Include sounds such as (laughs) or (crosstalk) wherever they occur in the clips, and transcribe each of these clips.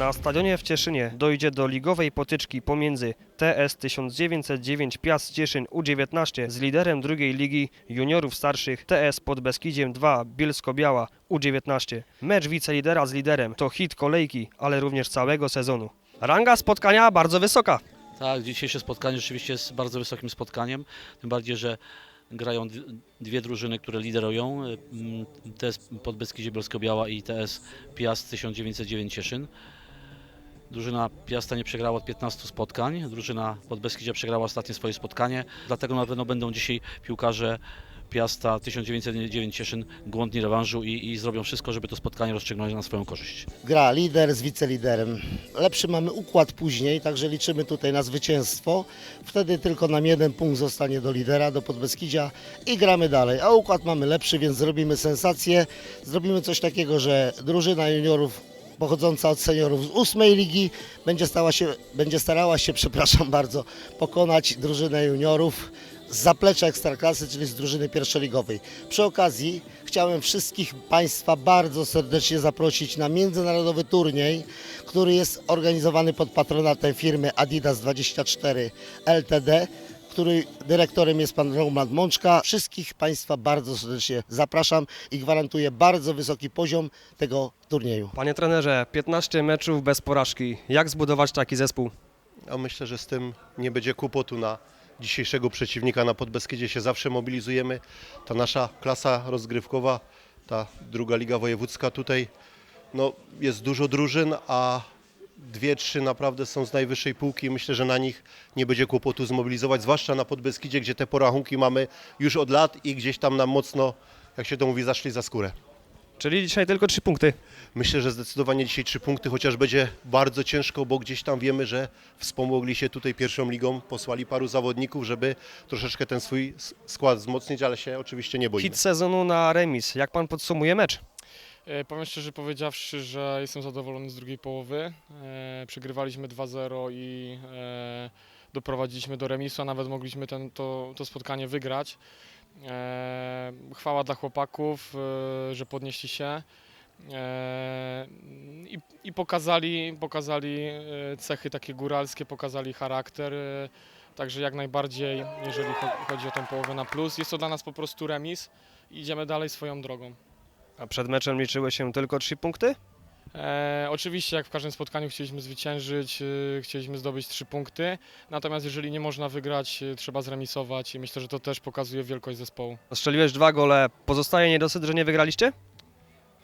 Na stadionie w Cieszynie dojdzie do ligowej potyczki pomiędzy TS 1909 Piast Cieszyn U19 z liderem drugiej ligi juniorów starszych TS pod Beskidziem 2 Bielsko-Biała U19. Mecz wicelidera z liderem to hit kolejki, ale również całego sezonu. Ranga spotkania bardzo wysoka. Tak, dzisiejsze spotkanie rzeczywiście jest bardzo wysokim spotkaniem, tym bardziej, że grają dwie drużyny, które liderują, mm, TS Podbeskidzie Bielsko-Biała i TS Piast 1909 Cieszyn. Drużyna Piasta nie przegrała od 15 spotkań, drużyna Podbeskidzia przegrała ostatnie swoje spotkanie, dlatego na pewno będą dzisiaj piłkarze Piasta 1909 Cieszyn głodni rewanżu i, i zrobią wszystko, żeby to spotkanie rozstrzygnąć na swoją korzyść. Gra lider z wiceliderem. Lepszy mamy układ później, także liczymy tutaj na zwycięstwo. Wtedy tylko nam jeden punkt zostanie do lidera, do Podbeskidzia i gramy dalej. A układ mamy lepszy, więc zrobimy sensację. Zrobimy coś takiego, że drużyna juniorów pochodząca od seniorów z ósmej ligi będzie, stała się, będzie starała się, (laughs) przepraszam bardzo, pokonać drużynę juniorów z zaplecza Ekstraklasy, czyli z drużyny pierwszoligowej. Przy okazji chciałem wszystkich Państwa bardzo serdecznie zaprosić na międzynarodowy turniej, który jest organizowany pod patronatem firmy Adidas 24 LTD, który dyrektorem jest pan Roman Mączka. Wszystkich Państwa bardzo serdecznie zapraszam i gwarantuję bardzo wysoki poziom tego turnieju. Panie trenerze, 15 meczów bez porażki. Jak zbudować taki zespół? A myślę, że z tym nie będzie kłopotu na dzisiejszego przeciwnika na Podbeskidzie się zawsze mobilizujemy. Ta nasza klasa rozgrywkowa, ta druga liga wojewódzka tutaj, no jest dużo drużyn, a dwie, trzy naprawdę są z najwyższej półki i myślę, że na nich nie będzie kłopotu zmobilizować, zwłaszcza na Podbeskidzie, gdzie te porachunki mamy już od lat i gdzieś tam nam mocno, jak się to mówi, zaszli za skórę. Czyli dzisiaj tylko 3 punkty. Myślę, że zdecydowanie dzisiaj trzy punkty, chociaż będzie bardzo ciężko, bo gdzieś tam wiemy, że wspomogli się tutaj pierwszą ligą, posłali paru zawodników, żeby troszeczkę ten swój skład wzmocnić, ale się oczywiście nie boimy. Hit sezonu na remis. Jak pan podsumuje mecz? E, Powiem szczerze powiedziawszy, że jestem zadowolony z drugiej połowy. E, Przegrywaliśmy 2-0 i e, doprowadziliśmy do remisu, a nawet mogliśmy ten, to, to spotkanie wygrać. Chwała dla chłopaków, że podnieśli się i, i pokazali, pokazali cechy takie góralskie, pokazali charakter. Także jak najbardziej, jeżeli cho- chodzi o tę połowę na plus, jest to dla nas po prostu remis. Idziemy dalej swoją drogą. A przed meczem liczyły się tylko 3 punkty? E, oczywiście, jak w każdym spotkaniu, chcieliśmy zwyciężyć, e, chcieliśmy zdobyć trzy punkty. Natomiast jeżeli nie można wygrać, e, trzeba zremisować i myślę, że to też pokazuje wielkość zespołu. Strzeliłeś dwa gole. Pozostaje niedosyt, że nie wygraliście?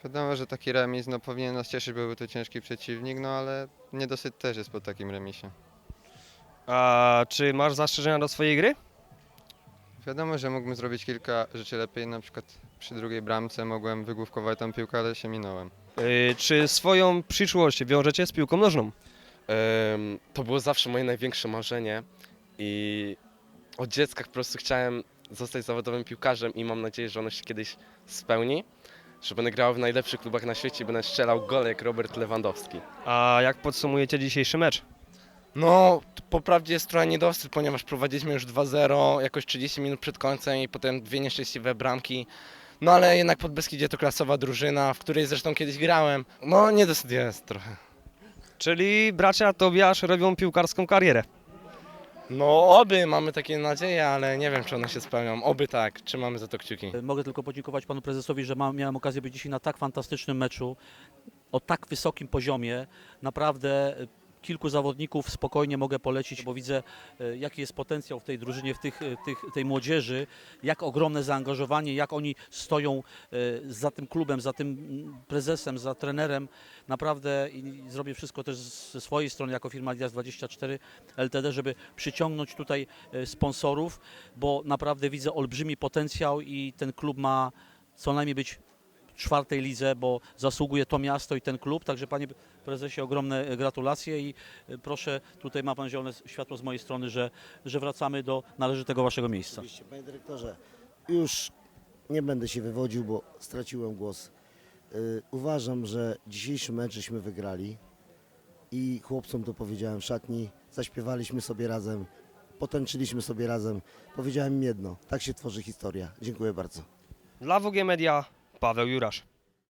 Wiadomo, że taki remis no, powinien nas cieszyć, bo był to ciężki przeciwnik, no ale niedosyt też jest po takim remisie. A czy masz zastrzeżenia do swojej gry? Wiadomo, że mógłbym zrobić kilka rzeczy lepiej, na przykład przy drugiej bramce mogłem wygłówkować tą piłkę, ale się minąłem. Yy, czy swoją przyszłość wiążecie z piłką nożną? Em, To było zawsze moje największe marzenie i od dziecka po prostu chciałem zostać zawodowym piłkarzem i mam nadzieję, że ono się kiedyś spełni, że będę grał w najlepszych klubach na świecie i będę strzelał gole jak Robert Lewandowski. A jak podsumujecie dzisiejszy mecz? No, po prawdzie jest trochę niedosyt, ponieważ prowadziliśmy już 2-0 jakoś 30 minut przed końcem i potem dwie nieszczęśliwe bramki. No ale jednak pod Beskidzie to klasowa drużyna, w której zresztą kiedyś grałem. No niedosyt jest trochę. Czyli bracia Tobiasz robią piłkarską karierę. No oby, mamy takie nadzieje, ale nie wiem czy one się spełnią. Oby tak, trzymamy za to kciuki. Mogę tylko podziękować panu prezesowi, że ma, miałem okazję być dzisiaj na tak fantastycznym meczu, o tak wysokim poziomie. Naprawdę kilku zawodników spokojnie mogę polecić, bo widzę e, jaki jest potencjał w tej drużynie, w tych, e, tych, tej młodzieży, jak ogromne zaangażowanie, jak oni stoją e, za tym klubem, za tym mm, prezesem, za trenerem. Naprawdę zrobię wszystko też ze swojej strony jako firma Adidas 24 LTD, żeby przyciągnąć tutaj sponsorów, bo naprawdę widzę olbrzymi potencjał i ten klub ma co najmniej być czwartej lidze, bo zasługuje to miasto i ten klub. Także panie prezesie ogromne e, gratulacje i e, proszę, tutaj ma pan zielone światło z mojej strony, że, że wracamy do należytego waszego miejsca. Oczywiście, panie dyrektorze, już nie będę się wywodził, bo straciłem głos. Yy, uważam, że dzisiejszy mecz żeśmy wygrali i chłopcom to powiedziałem w szatni, zaśpiewaliśmy sobie razem, potęczyliśmy sobie razem. Powiedziałem im jedno, tak się tworzy historia. Dziękuję bardzo. Dla WG Media Paweł Jurasz.